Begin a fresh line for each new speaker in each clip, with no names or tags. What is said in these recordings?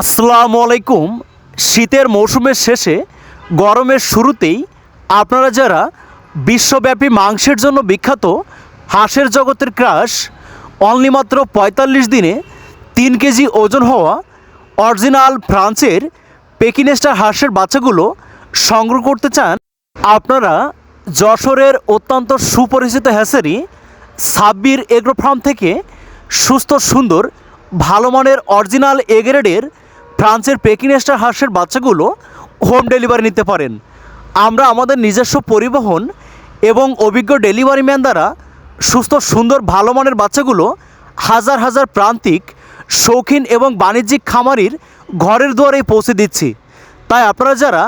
আসসালামু আলাইকুম। শীতের মৌসুমের শেষে, গরমের শুরুতেই আপনারা যারা বিশ্বব্যাপী মাংসের জন্য বিখ্যাত হাঁসের জগতের ক্রাশ, অনলি মাত্র পঁয়তাল্লিশ দিনে তিন কেজি ওজন হওয়া অরিজিনাল ফ্রান্সের পেকিনেস্টার হাঁসের বাচ্চাগুলো সংগ্রহ করতে চান, আপনারা যশোরের অত্যন্ত সুপরিচিত হ্যাসারি সাব্বির এগ্রো ফার্ম থেকে সুস্থ, সুন্দর, ভালো মানের অরিজিনাল এগ্রেডের ফ্রান্সের পেকিনেস্টার হাঁসের বাচ্চাগুলো হোম ডেলিভারি নিতে পারেন। আমরা আমাদের নিজস্ব পরিবহন এবং অভিজ্ঞ ডেলিভারি ম্যান দ্বারা সুস্থ, সুন্দর, ভালো মানের বাচ্চাগুলো হাজার হাজার প্রান্তিক, শৌখিন এবং বাণিজ্যিক খামারির ঘরের দুয়ারেই পৌঁছে দিচ্ছি। তাই আপনারা যারা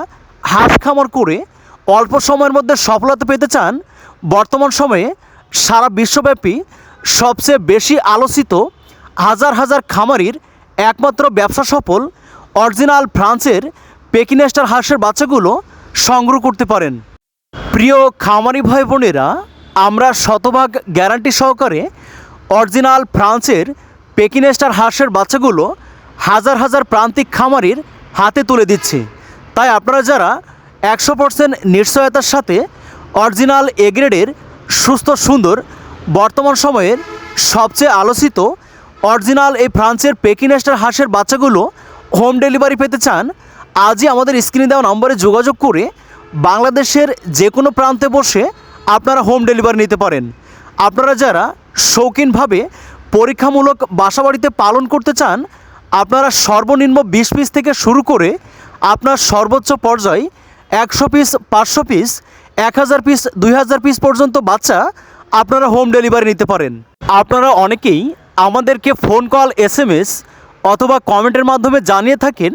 হাঁস খামার করে অল্প সময়ের মধ্যে সফলতা পেতে চান, বর্তমান সময়ে সারা বিশ্বব্যাপী সবচেয়ে বেশি আলোচিত হাজার হাজার খামারির একমাত্র ব্যবসা সফল অরিজিনাল ফ্রান্সের পেকিনেস্টার হাঁসের বাচ্চাগুলো সংগ্রহ করতে পারেন। প্রিয় খামারি ভাই বোনেরা, আমরা শতভাগ গ্যারান্টি সহকারে অরিজিনাল ফ্রান্সের পেকিনেস্টার হাঁসের বাচ্চাগুলো হাজার হাজার প্রান্তিক খামারির হাতে তুলে দিচ্ছি। তাই আপনারা যারা একশো পার্সেন্ট নিশ্চয়তার সাথে অরিজিনাল এগ্রেডের সুস্থ সুন্দর বর্তমান সময়ের সবচেয়ে আলোচিত অরিজিনাল এই ফ্রান্সের পেকিনেস্টার হাঁসের বাচ্চাগুলো হোম ডেলিভারি পেতে চান, আজই আমাদের স্ক্রিনে দেওয়া নম্বরে যোগাযোগ করে বাংলাদেশের যে কোনো প্রান্তে বসে আপনারা হোম ডেলিভারি নিতে পারেন। আপনারা যারা শৌখিনভাবে পরীক্ষামূলক বাসাবাড়িতে পালন করতে চান, আপনারা সর্বনিম্ন বিশ পিস থেকে শুরু করে আপনার সর্বোচ্চ পর্যায়ে একশো পিস পাঁচশো পিস এক হাজার পিস দুই হাজার পিস পর্যন্ত বাচ্চা আপনারা হোম ডেলিভারি নিতে পারেন। আপনারা অনেকেই আমাদেরকে phone call S M S অথবা কমেন্টের মাধ্যমে জানিয়ে থাকেন।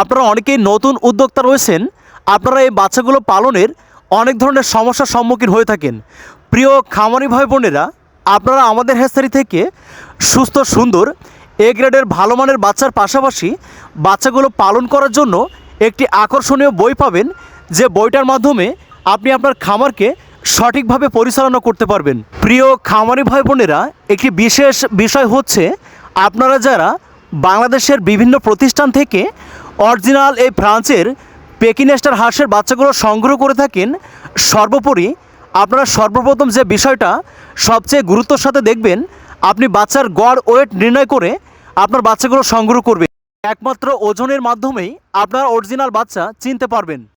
আপনারা অনেকেই নতুন উদ্যোক্তা রয়েছেন। আপনারা এই বাচ্চাগুলো পালনের অনেক ধরনের সমস্যার সম্মুখীন হয়ে থাকেন। প্রিয় খামারি ভাই বোনেরা, আপনারা আমাদের হেসারি থেকে সুস্থ, সুন্দর এ গ্রেডের ভালো মানের বাচ্চার পাশাপাশি বাচ্চাগুলো পালন করার জন্য একটি আকর্ষণীয় বই পাবেন। যে বইটার মাধ্যমে আপনি আপনার খামারকে সঠিকভাবে পরিচালনা করতে পারবেন। প্রিয় খামারি ভাই বোনেরা, একটি বিশেষ বিষয় হচ্ছে, আপনারা যারা বাংলাদেশের বিভিন্ন প্রতিষ্ঠান থেকে অরিজিনাল এই ফ্রান্সের পেকিনেস্টার হাঁসের বাচ্চাগুলো সংগ্রহ করে থাকেন, সর্বোপরি আপনারা সর্বপ্রথম যে বিষয়টা সবচেয়ে গুরুত্বর সাথে দেখবেন, আপনি বাচ্চার গড়, ওয়েট নির্ণয় করে আপনার বাচ্চাগুলো সংগ্রহ করবেন। একমাত্র ওজনের মাধ্যমেই আপনার অরিজিনাল বাচ্চা চিনতে পারবেন।